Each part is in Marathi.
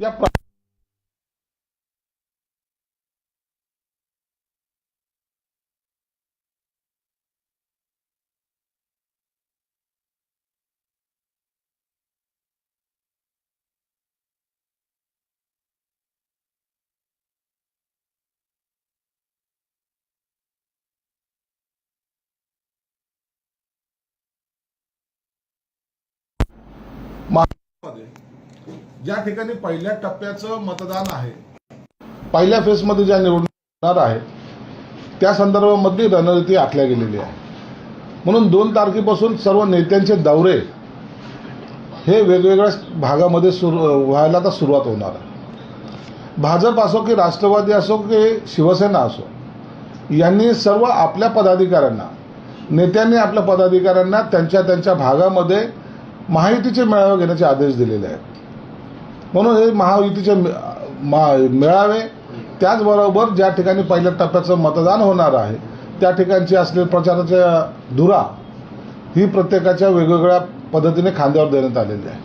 E a? ज्या ठिकाणी पहिल्या टप्प्याचं मतदान आहे. पहिल्या फेजमध्ये ज्या निवडणार आहेत त्या संदर्भामधली रणनीती आखल्या गेलेली आहे. म्हणून दोन तारखेपासून सर्व नेत्यांचे दौरे हे वेगवेगळ्या भागामध्ये सुरू व्हायला आता सुरुवात होणार आहे. भाजप असो की राष्ट्रवादी असो की शिवसेना असो यांनी सर्व आपल्या पदाधिकाऱ्यांना नेत्यांनी आपल्या पदाधिकाऱ्यांना त्यांच्या त्यांच्या भागामध्ये माहितीचे मेळावे घेण्याचे आदेश दिलेले आहेत. म्हणून हे महायुतीचे मे- मा- मेळावे त्याचबरोबर ज्या ठिकाणी पहिल्या टप्प्याचं मतदान होणार आहे त्या ठिकाणची असलेली प्रचाराच्या धुरा ही प्रत्येकाच्या वेगवेगळ्या पद्धतीने खांद्यावर देण्यात आलेली आहे.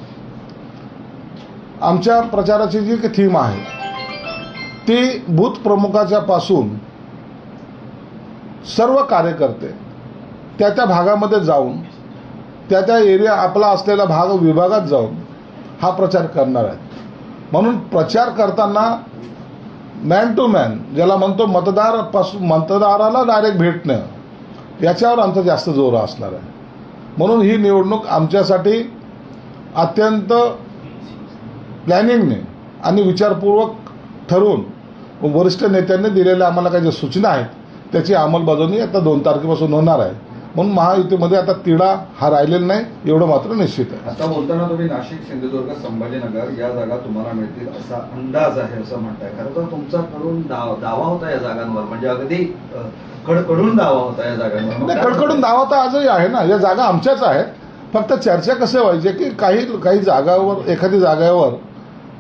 आमच्या प्रचाराची जी थीम आहे ती बूथ प्रमुखाच्या पासून सर्व कार्यकर्ते त्या त्या भागामध्ये जाऊन त्या त्या एरिया आपला असलेला भाग विभागात जाऊन हा प्रचार करणार आहेत. म्हणून प्रचार करताना मॅन टू मॅन ज्याला म्हणतो मतदार मतदाराला डायरेक्ट भेटणं याच्यावर आमचा जास्त जोर असणार आहे. म्हणून ही निवडणूक आमच्यासाठी अत्यंत प्लॅनिंगने आणि विचारपूर्वक ठरवून वरिष्ठ नेत्यांनी दिलेल्या आम्हाला काही ज्या सूचना आहेत त्याची अंमलबजावणी आता दोन तारखेपासून होणार आहे. म्हणून महायुतीमध्ये आता तिढा हा राहिलेला नाही एवढं मात्र निश्चित आहे. आता बोलताना तुम्ही नाशिक सिंधुदुर्ग संभाजीनगर या जागा तुम्हाला मिळतील असा अंदाज आहे असं म्हणताय. खरं तर तुमचा कडून दावा होता या जागांवर. म्हणजे अगदी कडकडून दावा होता या जागांवर. नाही कडकडून दावा तर आजही आहे ना. या जागा आमच्याच आहेत. फक्त चर्चा कसे व्हायचे की काही काही जागावर एखादी जागेवर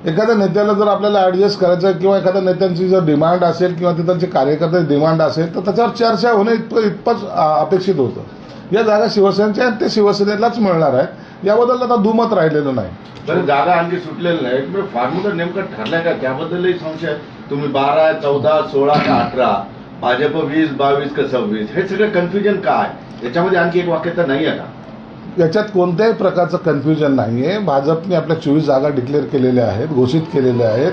एखाद्या नेत्याला जर आपल्याला ॲडजस्ट करायचं किंवा एखाद्या नेत्यांची जर डिमांड असेल किंवा तिथलचे कार्यकर्त्याची डिमांड असेल तर त्याच्यावर चर्चा होणं इतकं इतपंच अपेक्षित होतं. या जागा शिवसेनेच्या ते शिवसेनेलाच मिळणार आहेत. याबद्दल आता दुमत राहिलेलं नाही. तर जागा आणखी सुटलेलं नाही. फॉर्म्युला नेमकं ठरलाय का? त्याबद्दलही संशय तुम्ही बारा चौदा सोळा का अठरा भाजप वीस बावीस का सव्वीस हे सगळं कन्फ्युजन काय? याच्यामध्ये आणखी एक वाक्यता नाही आहे का याच्यात कोणत्याही प्रकारचं कन्फ्युजन नाही आहे भाजपने आपल्या चोवीस जागा डिक्लेअर केलेल्या आहेत घोषित केलेल्या आहेत.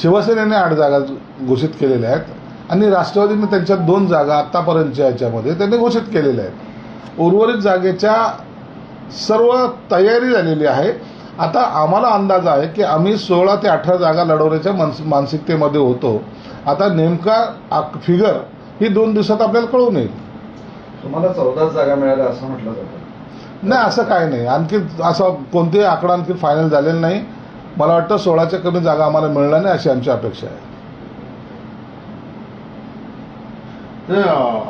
शिवसेनेने आठ जागा घोषित केलेल्या आहेत. आणि राष्ट्रवादीने त्यांच्या दोन जागा आत्तापर्यंतच्या याच्यामध्ये त्यांनी घोषित केलेल्या आहेत. उर्वरित जागेच्या सर्व तयारी झालेली आहे. आता आम्हाला अंदाज आहे की आम्ही सोळा ते अठरा जागा लढवण्याच्या मानस मानसिकतेमध्ये होतो. आता नेमका फिगर ही दोन दिवसात आपल्याला कळून येईल. तुम्हाला चौदाच जागा मिळाल्या असं म्हटलं जातं. नाही असं काय नाही. आणखी असं कोणतेही आकडा आणखी फायनल झालेला नाही. मला वाटतं सोळाच्या कमी जागा आम्हाला मिळणार नाही अशी आमची अपेक्षा आहे.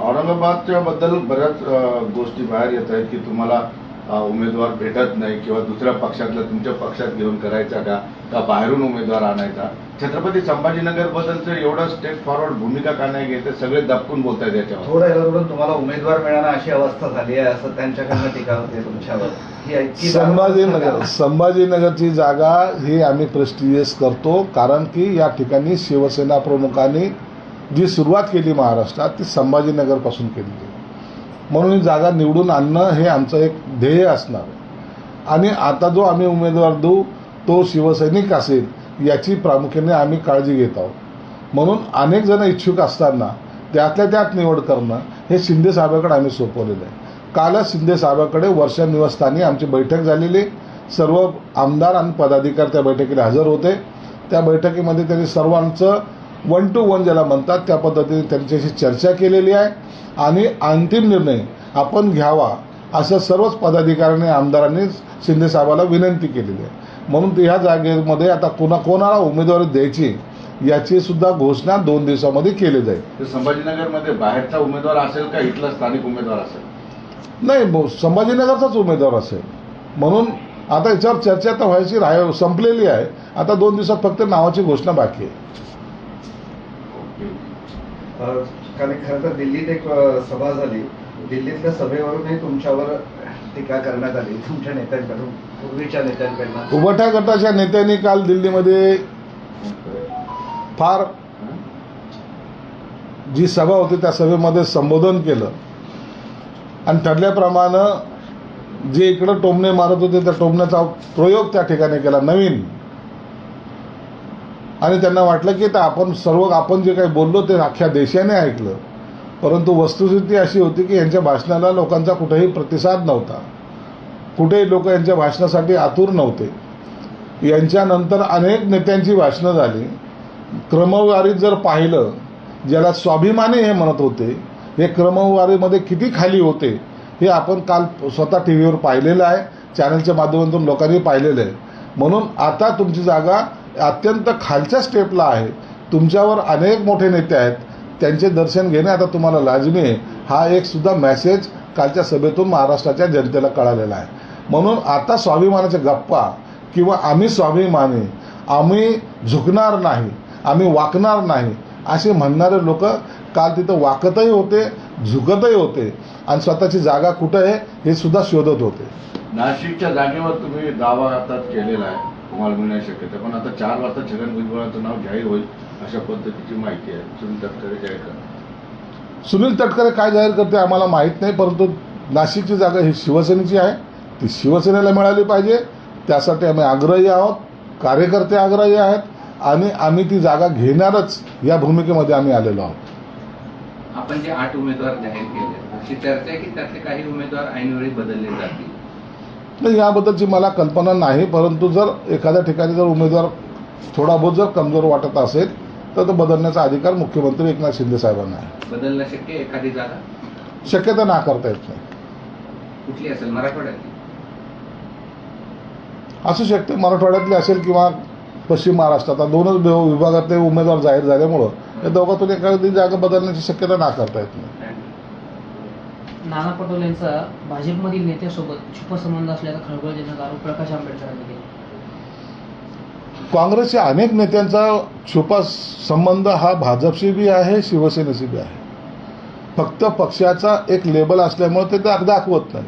औरंगाबादच्या बद्दल बऱ्याच गोष्टी बाहेर येत आहेत की तुम्हाला उमेदवार भेटत नाही किंवा दुसऱ्या पक्षातलं तुमच्या पक्षात घेऊन करायचा का? का बाहेरून उमेदवार आणायचा? छत्रपती संभाजीनगर बद्दलचं एवढं स्टेट फॉरवर्ड भूमिका का नाही घेते सगळे दबकून बोलतायत याच्यावर. थोडं थोडं तुम्हाला उमेदवार मिळणं अशी अवस्था झाली आहे असं त्यांच्याकडनं टीका होते तुमच्यावर. ही संभाजीनगर संभाजीनगरची जागा ही आम्ही प्रेस्टिजियस करतो कारण की या ठिकाणी शिवसेना प्रमुखांनी जी सुरुवात केली महाराष्ट्रात ती संभाजीनगरपासून केली म्हणून जागा निवडून आणणं हे आमचं एक ध्येय असणार. आहे. आणि आता जो आम्ही उमेदवार देऊ तो शिवसैनिक असेल याची प्रामुख्याने आम्ही काळजी घेत आहोत. म्हणून अनेक जण इच्छुक असताना त्यातल्या त्यात निवड करणं हे शिंदे साहेबाकडे आम्ही सोपवलेलं आहे. कालच शिंदे साहेबाकडे वर्षा निवासस्थानी आमची बैठक झालेली. सर्व आमदार आणि पदाधिकारी त्या बैठकीला हजर होते. त्या बैठकीमध्ये त्यांनी सर्वांचं वन टू वन ज्याला म्हणतात त्या पद्धतीने त्यांच्याशी चर्चा केलेली आहे. आणि अंतिम निर्णय आपण घ्यावा असं सर्वच पदाधिकाऱ्यांनी आमदारांनी शिंदे साहेबाला विनंती केलेली आहे. म्हणून ह्या जागेमध्ये आता कोणा कोणाला उमेदवारी द्यायची याची सुद्धा घोषणा दोन दिवसामध्ये केली जाईल. संभाजीनगरमध्ये बाहेरचा उमेदवार असेल का इथला स्थानिक उमेदवार असेल? नाही संभाजीनगरचाच उमेदवार असेल. म्हणून आता याच्यावर चर्चा तर व्हायची राह संपलेली आहे. आता दोन दिवसात फक्त नावाची घोषणा बाकी आहे. कारण खरं तर दिल्लीत एक सभा झाली. दिल्लीतल्या सभेवरूनही तुमच्यावर टीका करण्यात आली. तुमच्या नेत्यांकडून पूर्वीच्या नेत्यांकडून. उभट्या गटाच्या नेत्यांनी काल दिल्लीमध्ये फार जी सभा होती त्या सभेमध्ये संबोधन केलं. आणि ठरल्याप्रमाणे जे इकडं टोमणे मारत होते त्या टोमण्याचा प्रयोग त्या ठिकाणी केला. नवीन आणि त्यांना वाटलं की तर आपण सर्व आपण जे काही बोललो ते अख्ख्या देशाने ऐकलं. परंतु वस्तुस्थिती अशी होती की यांच्या भाषणाला लोकांचा कुठेही प्रतिसाद नव्हता. कुठेही लोक यांच्या भाषणासाठी आतुर नव्हते. यांच्यानंतर अनेक नेत्यांची भाषणं झाली. क्रमवारीत जर पाहिलं ज्याला स्वाभिमानी हे म्हणत होते हे क्रमवारीमध्ये किती खाली होते हे आपण काल स्वतः टी व्हीवर पाहिलेलं आहे चॅनलच्या माध्यमातून लोकांनी पाहिलेलं आहे. म्हणून आता तुमची जागा अत्यंत खालच्या स्टेपला आहे तुमच्यावर अनेक मोठे नेते आहेत. त्यांचे दर्शन घेणे आता तुम्हाला लाजमी आहे. हा एक सुद्धा मेसेज कालच्या सभेतून महाराष्ट्राच्या जनतेला कळालेला आहे. म्हणून आता स्वाभिमानाच्या गप्पा किंवा आम्ही स्वाभिमानी आम्ही झुकणार नाही आम्ही वाकणार नाही असे म्हणणारे लोक काल तिथं वाकतही होते झुकतही होते आणि स्वतःची जागा कुठं आहे हे सुद्धा शोधत होते. नाशिकच्या जागेवर तुम्ही दावा आता केलेला आहे. तुम्हाला मिळण्याची शक्यता पण आता चार वाजता छगन भुजबळांचं नाव जाहीर होईल अशा पद्धतीची माहिती आहे. सुनील तटकरे जाहीर करा सुनील तटकरे काय जाहीर करते आम्हाला माहीत नाही परंतु नाशिकची जागा ही शिवसेनेची आहे. ती शिवसेनेला मिळाली पाहिजे. त्यासाठी आम्ही आग्रही आहोत. कार्यकर्ते आग्रही आहेत. आणि आम्ही ती जागा घेणारच या भूमिकेमध्ये आम्ही आलेलो आहोत. आपण जे आठ उमेदवार जाहीर केले अशी चर्चा आहे की त्यातले काही उमेदवार ऐनवेळी बदलले जातील? नाही याबद्दलची मला कल्पना नाही परंतु जर एखाद्या ठिकाणी जर उमेदवार थोडा बहुत जर कमजोर वाटत असेल तर तो बदलण्याचा अधिकार मुख्यमंत्री एकनाथ शिंदे साहेबांना आहे. बदलणं शक्य एखादी जागा? शक्यता नाकारता येत नाही. कुठली असेल? मराठवाड्यातली? असू शकते मराठवाड्यातली असेल किंवा पश्चिम महाराष्ट्रात. दोनच विभाग- विभागातले उमेदवार जाहीर झाल्यामुळं या दोघातून एखादी जागा बदलण्याची शक्यता नाकारता येत नाही. नाना पटोले यांचा भाजपमधील नेत्यासोबत छुप संबंध असल्याचा खळबळजनक आरोप प्रकाश आंबेडकरांनी केला. काँग्रेसच्या अनेक नेत्यांचा छुपा संबंध हा भाजपशी बी आहे शिवसेनेशी बी आहे. फक्त पक्षाचा एक लेबल असल्यामुळे ते दाखवत नाही.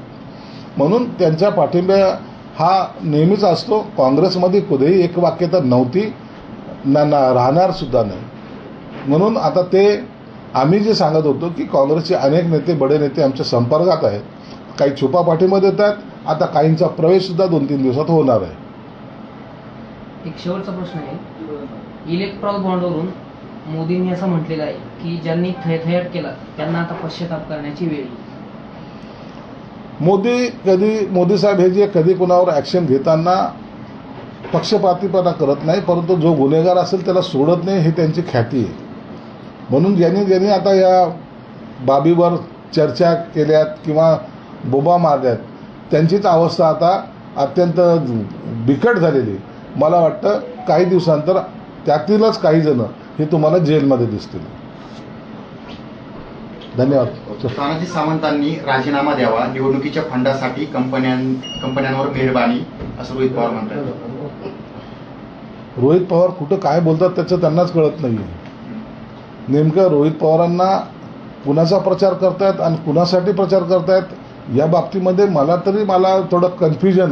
म्हणून त्यांच्या पाठिंब्या हा नेहमीच असतो. काँग्रेसमध्ये कुठेही एक वाक्यता नव्हती ना ना राहणार सुद्धा नाही. म्हणून आता ते आम्ही जे सांगत होतो की काँग्रेसचे अनेक नेते बडे नेते आमच्या संपर्कात आहेत. काही छुपा पाठिंबा देत आहेत आता काहींचा प्रवेशसुद्धा दोन तीन दिवसात होणार आहे. एक शेवटचा प्रश्न आहे. इलेक्ट्रॉल बॉन्डवरून मोदींनी असं म्हटलेलं आहे की ज्यांनी थयथयाट केला त्यांना आता पश्चाताप करण्याची वेळ मोदी कधी मोदी साहेब हे जे कधी कुणावर ॲक्शन घेताना पक्षपातीपणा करत नाही परंतु जो गुन्हेगार असेल त्याला सोडत नाही ही त्यांची ख्याती आहे. म्हणून ज्यांनी ज्यांनी आता या बाबीवर चर्चा केल्यात किंवा बोबा मारल्यात त्यांचीच अवस्था आता अत्यंत बिकट झालेली. मला वाटतं काही दिवसांतर त्यातीलच काही जण हे तुम्हाला जेलमध्ये दिसतील. धन्यवाद. तानाजी सावंतांनी राजीनामा द्यावा निवडणुकीच्या फंडासाठी कंपन्यां कंपन्यांवर मेहरबानी असं रोहित पवार म्हणतात. रोहित पवार कुठं काय बोलतात त्याचं त्यांनाच कळत नाही नेमकं रोहित पवारांना कुणाचा प्रचार करतायत आणि कुणासाठी प्रचार करतायत या बाबतीमध्ये मला तरी मला थोडं कन्फ्युजन